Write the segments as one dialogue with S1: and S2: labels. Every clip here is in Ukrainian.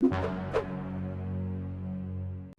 S1: you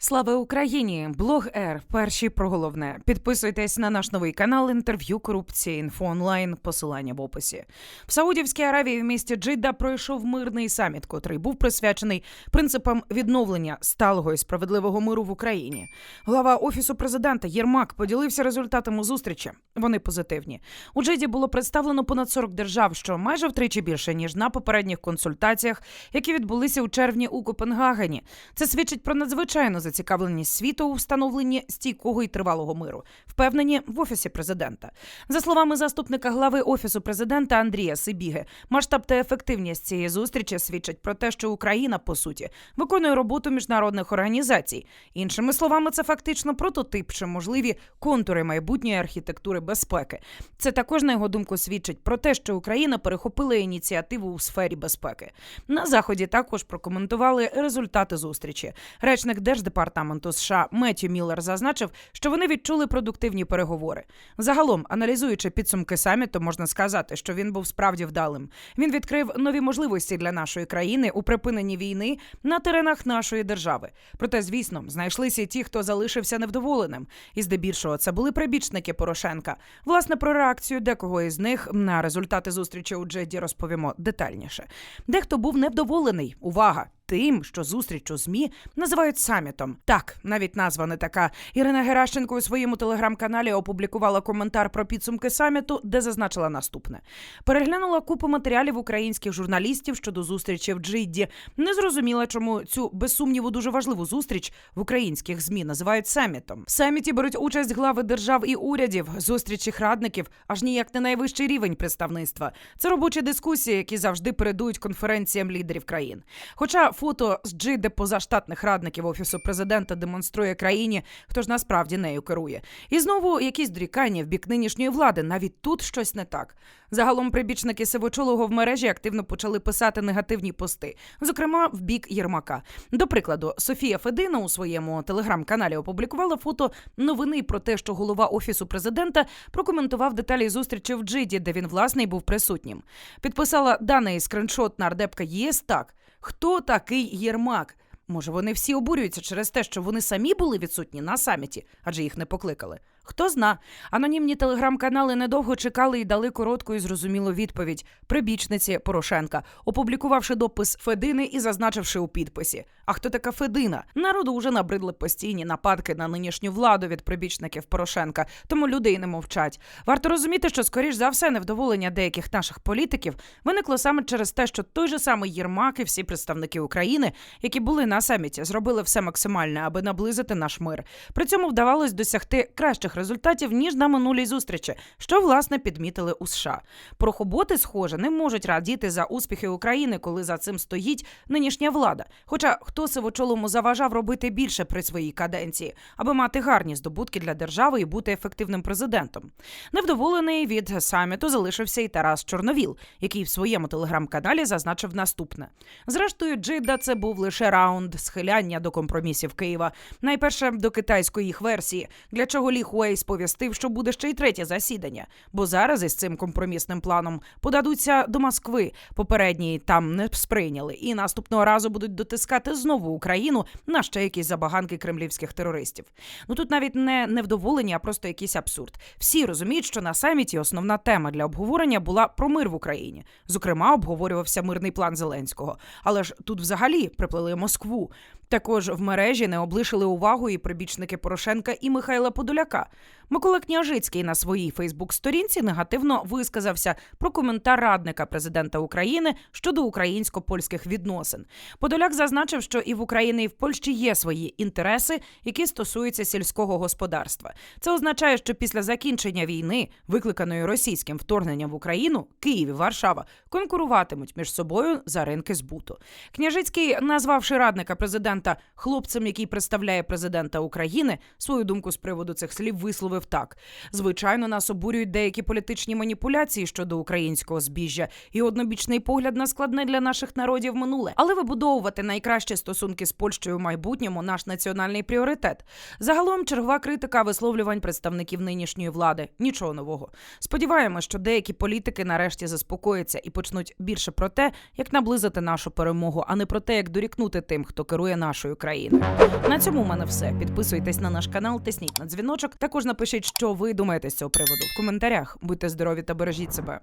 S1: Слава Україні! Блог Р. Перші про головне. Підписуйтесь на наш новий канал інтерв'ю корупції інфо онлайн. Посилання в описі. В Саудівській Аравії в місті Джидда пройшов мирний саміт, котрий був присвячений принципам відновлення сталого і справедливого миру в Україні. Глава офісу президента Єрмак поділився результатами зустрічі. Вони позитивні. У Джиді було представлено понад 40 держав, що майже втричі більше ніж на попередніх консультаціях, які відбулися у червні у Копенгагені. Це свідчить про надзвичайну зацікавленість світу у встановленні стійкого і тривалого миру, впевнені в офісі президента. За словами заступника глави офісу президента Андрія Сибіги, масштаб та ефективність цієї зустрічі свідчать про те, що Україна по суті виконує роботу міжнародних організацій. Іншими словами, це фактично прототип чи можливі контури майбутньої архітектури безпеки. Це також на його думку свідчить про те, що Україна перехопила ініціативу у сфері безпеки. На заході також прокоментували результати зустрічі. Речник держдепартаменту США Меттю Міллер зазначив, що вони відчули продуктивні переговори. Загалом, аналізуючи підсумки саміту, можна сказати, що він був справді вдалим. Він відкрив нові можливості для нашої країни у припиненні війни на теренах нашої держави. Проте, звісно, знайшлися ті, хто залишився невдоволеним. І здебільшого це були прибічники Порошенка. Власне, про реакцію декого із них на результати зустрічі у Джеді розповімо детальніше. Дехто був невдоволений. Увага! Тим, що зустріч у змі називають самітом. Так, навіть назва не така. Ірина Геращенко у своєму телеграм-каналі опублікувала коментар про підсумки саміту, де зазначила наступне: переглянула купу матеріалів українських журналістів щодо зустрічі в Джидді. Не зрозуміла, чому цю без сумніву дуже важливу зустріч в українських змі називають самітом. В саміті беруть участь глави держав і урядів, зустрічі радників, аж ніяк не найвищий рівень представництва. Це робочі дискусії, які завжди передують конференціям лідерів країн. Хоча фото з Джиди позаштатних радників офісу президента демонструє країні, хто ж насправді нею керує. І знову якісь дрікання в бік нинішньої влади. Навіть тут щось не так. Загалом прибічники Сивочолого в мережі активно почали писати негативні пости, зокрема в бік Єрмака. До прикладу, Софія Федина у своєму телеграм-каналі опублікувала фото новини про те, що голова офісу президента прокоментував деталі зустрічі в Джиді, де він власне й був присутнім. Підписала даний скриншот нардепка ЄС так. Хто такий Єрмак? Може, вони всі обурюються через те, що вони самі були відсутні на саміті, адже їх не покликали. Хто зна, анонімні телеграм-канали недовго чекали і дали коротку і зрозумілу відповідь прибічниці Порошенка, опублікувавши допис Федини і зазначивши у підписі: А хто така Федина? Народу вже набридли постійні нападки на нинішню владу від прибічників Порошенка, тому люди й не мовчать. Варто розуміти, що скоріш за все невдоволення деяких наших політиків виникло саме через те, що той же самий Єрмак і всі представники України, які були на саміті, зробили все максимальне, аби наблизити наш мир. При цьому вдавалось досягти кращих результатів ніж на минулій зустрічі, що власне підмітили у США. Прохоботи, схоже, не можуть радіти за успіхи України, коли за цим стоїть нинішня влада. Хоча хто сивочолому заважав робити більше при своїй каденції, аби мати гарні здобутки для держави і бути ефективним президентом. Невдоволений від саміту залишився і Тарас Чорновіл, який в своєму телеграм-каналі зазначив наступне: зрештою, Джида це був лише раунд схиляння до компромісів Києва. Найперше до китайської їх версії, для чого Лі Хуей сповістив, що буде ще й третє засідання. Бо зараз із цим компромісним планом подадуться до Москви. Попередній там не сприйняли, і наступного разу будуть дотискати знову Україну на ще якісь забаганки кремлівських терористів. Ну тут навіть не невдоволення, а просто якийсь абсурд. Всі розуміють, що на саміті основна тема для обговорення була про мир в Україні. Зокрема, обговорювався мирний план Зеленського. Але ж тут взагалі приплили Москву. Також в мережі не облишили увагу і прибічники Порошенка і Михайла Подоляка. Микола Княжицький на своїй Фейсбук-сторінці негативно висказався про коментар радника президента України щодо українсько-польських відносин. Подоляк зазначив, що і в Україні, і в Польщі є свої інтереси, які стосуються сільського господарства. Це означає, що після закінчення війни, викликаної російським вторгненням в Україну, Київ і Варшава конкуруватимуть між собою за ринки збуту. Княжицький, назвавши радника президента хлопцем, який представляє президента України, свою думку з приводу цих слів висловив так: звичайно, нас обурюють деякі політичні маніпуляції щодо українського збіжжя і однобічний погляд на складне для наших народів минуле. Але вибудовувати найкращі стосунки з Польщею в майбутньому наш національний пріоритет. Загалом чергова критика висловлювань представників нинішньої влади. Нічого нового. Сподіваємось, що деякі політики нарешті заспокояться і почнуть більше про те, як наблизити нашу перемогу, а не про те, як дорікнути тим, хто керує нашою країною. На цьому в мене все. Підписуйтесь на наш канал, тисніть на дзвіночок. Також напишіть, що ви думаєте з цього приводу в коментарях. Будьте здорові та бережіть себе.